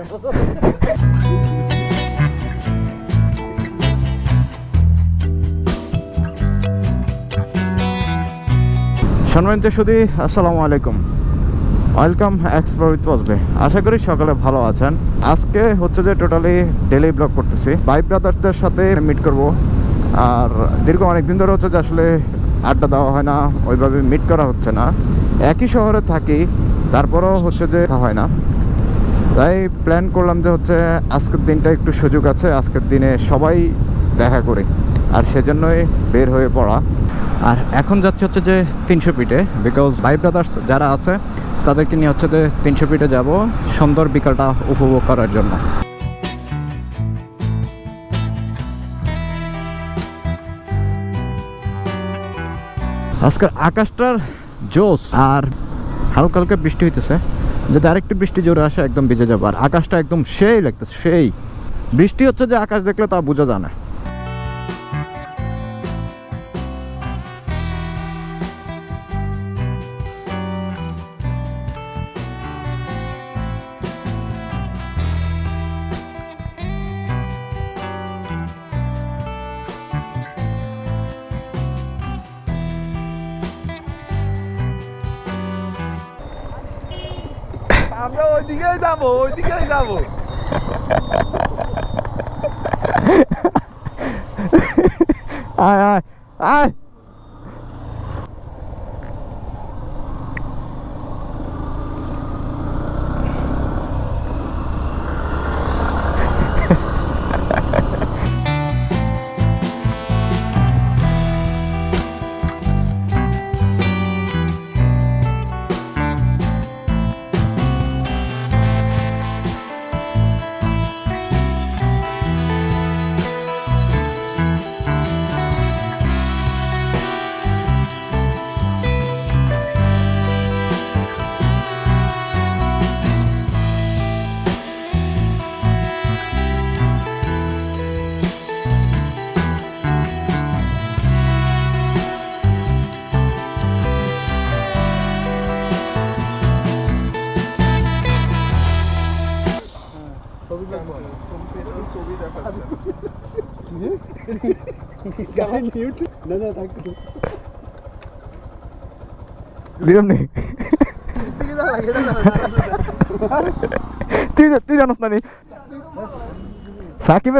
সম্মানিত সুদী আসসালামু আলাইকুম। ওয়েলকাম এক্সপ্লোর উইথ পজলে আশা করি সকালে ভালো আছেন। আজকে হচ্ছে যে টোটালি ডেলি ব্লগ করতেছি। বাইক ব্রাদার্সদের সাথে মিট করব। আর দীর্ঘ অনেক দিন ধরে হচ্ছে যে আসলে আড্ডা দেওয়া হয় না, ওইভাবে মিট করা হচ্ছে না। একই শহরে থাকি, তারপরেও হচ্ছে যে হয় না। তাই প্ল্যান করলাম যে হচ্ছে আজকের দিনটা একটু সুযোগ আছে, আজকের দিনে সবাই দেখা করি, আর সেজন্যই বের হয়ে পড়া। আর এখন যাচ্ছে হচ্ছে যে তিনশো পিঠে বিকজ ভাই ব্রাদার্স যারা আছে, তাদেরকে নিয়ে হচ্ছে যে তিনশো পিঠে যাব, সুন্দর বিকালটা উপভোগ করার জন্য। আজকের আকাশটার জোস আর হালকা হালকা বৃষ্টি হইতেছে। যদি আরেকটু বৃষ্টি জোরে আসে, একদম ভিজে যাব। আর আকাশটা একদম সেই লাগতেছে, সেই। বৃষ্টি হচ্ছে যে আকাশ দেখলে তা বোঝা যায় না। আমরা ওইদিকেই যাবো ওইদিকেই যাবো আয় আয় আয় তুই তুই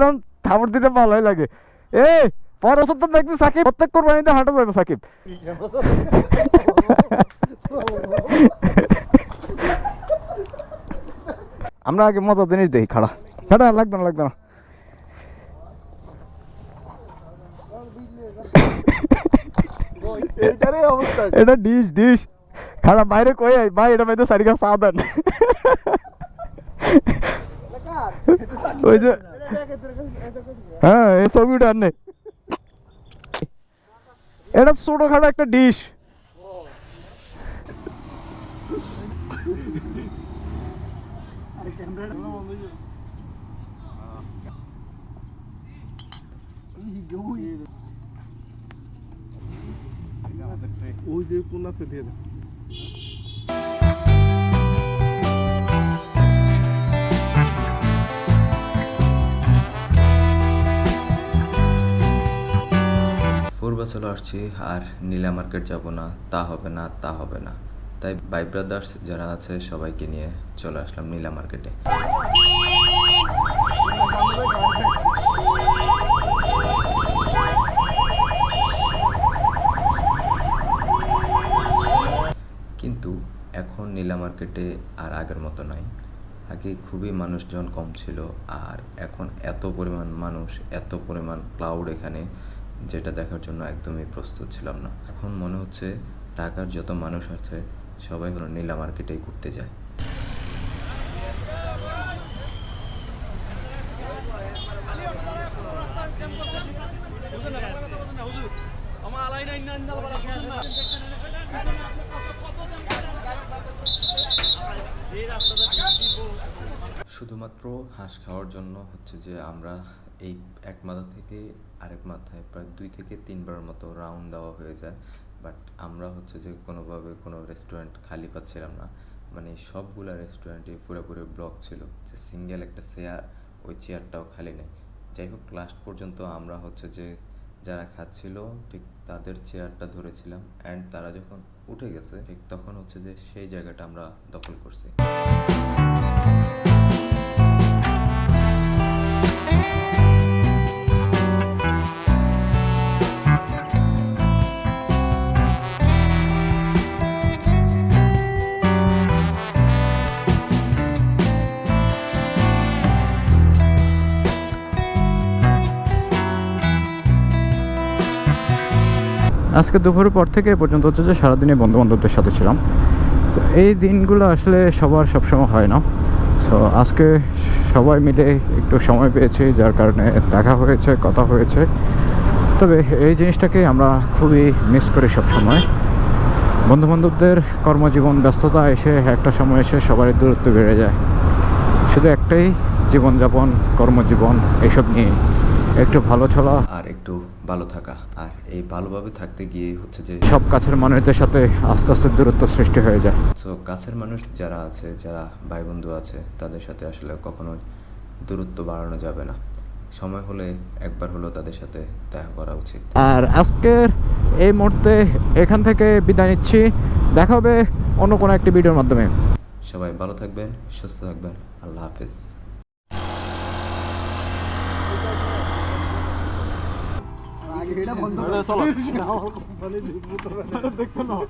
না থাপড় দিতে লাগে। এ পরের বছর দেখবি সাকিব প্রত্যেক কোরবানিতে হাঁটা যাবে সাকিব। আমরা আগে মজা জিনিস দেখি, খাড়া। খাড়া লাগবে না লাগবে না। এটারই অবস্থা এটা ডিশ ডিশ খারাপ বাইরে কই আই ভাই এটা মেয়েদের সারিকা সাবধান ওই যে হ্যাঁ এই ছবিটা আনে এটা ছোট খাটো একটা ডিশ ওই যে কোনাতে দিয়ে দে পূর্বে চলে আসছি, আর নীলা মার্কেট যাব না, তা হবে না, তা হবে না। তাই বাই ব্রাদার্স যারা আছে, সবাইকে নিয়ে চলে আসলাম নীলা মার্কেটে কিন্তু এখন নীলা মার্কেটে আর আগের মতো নাই আগে খুবই মানুষজন কম ছিল আর এখন এত পরিমাণ মানুষ, এত পরিমাণ ক্লাউড এখানে যেটা দেখার জন্য একদমই প্রস্তুত ছিলাম না। এখন মনে হচ্ছে ঢাকার যত মানুষ আছে, সবাই হলো নীলা মার্কেটেই ঘুরতে যায়। শুধুমাত্র হাঁস খাওয়ার জন্য হচ্ছে যে আমরা এই এক মাথা থেকে আরেক মাথায় প্রায় দুই থেকে তিনবার মতো রাউন্ড দেওয়া হয়ে যায়। বাট আমরা হচ্ছে যে কোনোভাবে কোনো রেস্টুরেন্ট খালি পাচ্ছিলাম না। মানে সবগুলা রেস্টুরেন্টে পুরোপুরি ব্লক ছিল যে সিঙ্গেল একটা চেয়ার ওই চেয়ারটাও খালি নেই। যাই হোক লাস্ট পর্যন্ত আমরা হচ্ছে যে যারা খাচ্ছিল, ঠিক তাদের চেয়ারটা ধরেছিলাম অ্যান্ড তারা যখন উঠে গেছে, ঠিক তখন হচ্ছে যে সেই জায়গাটা আমরা দখল করছি। আজকে দুপুরের পর থেকে পর্যন্ত হচ্ছে যে সারাদিনে বন্ধু বান্ধবদের সাথে ছিলাম। তো এই দিনগুলো আসলে সবার সবসময় হয় না। তো আজকে সবাই মিলে একটু সময় পেয়েছি, যার কারণে দেখা হয়েছে, কথা হয়েছে। তবে এই জিনিসটাকে আমরা খুবই মিস করি সবসময়। বন্ধু বান্ধবদের কর্মজীবন, ব্যস্ততা এসে একটা সময় এসে সবারই দূরত্ব বেড়ে যায়। শুধু একটাই জীবনযাপন, কর্মজীবন এইসব নিয়ে একটু ভালো চলা। আর একটু ভালো থাকা। আর এই ভালোভাবে থাকতে গিয়ে হচ্ছে যে সব কাছের মানুষদের সাথে আস্তে আস্তে দূরত্ব সৃষ্টি হয়ে যায়। সো কাছের মানুষ যারা আছে যারা ভাই বন্ধু আছে তাদের সাথে আসলে কখনোই দূরত্ব বাড়ানো যাবে না। সময় হলে একবার হলেও তাদের সাথে দেখা করা উচিত। আর আজকের এই মুহূর্তে এখান থেকে বিদায় নিচ্ছি। দেখা হবে অন্য কোনো একটি ভিডিওর মাধ্যমে। সবাই ভালো থাকবেন সুস্থ থাকবেন। আল্লাহ হাফেজ। এটা বন্ধ করে চলো দেখতে নাও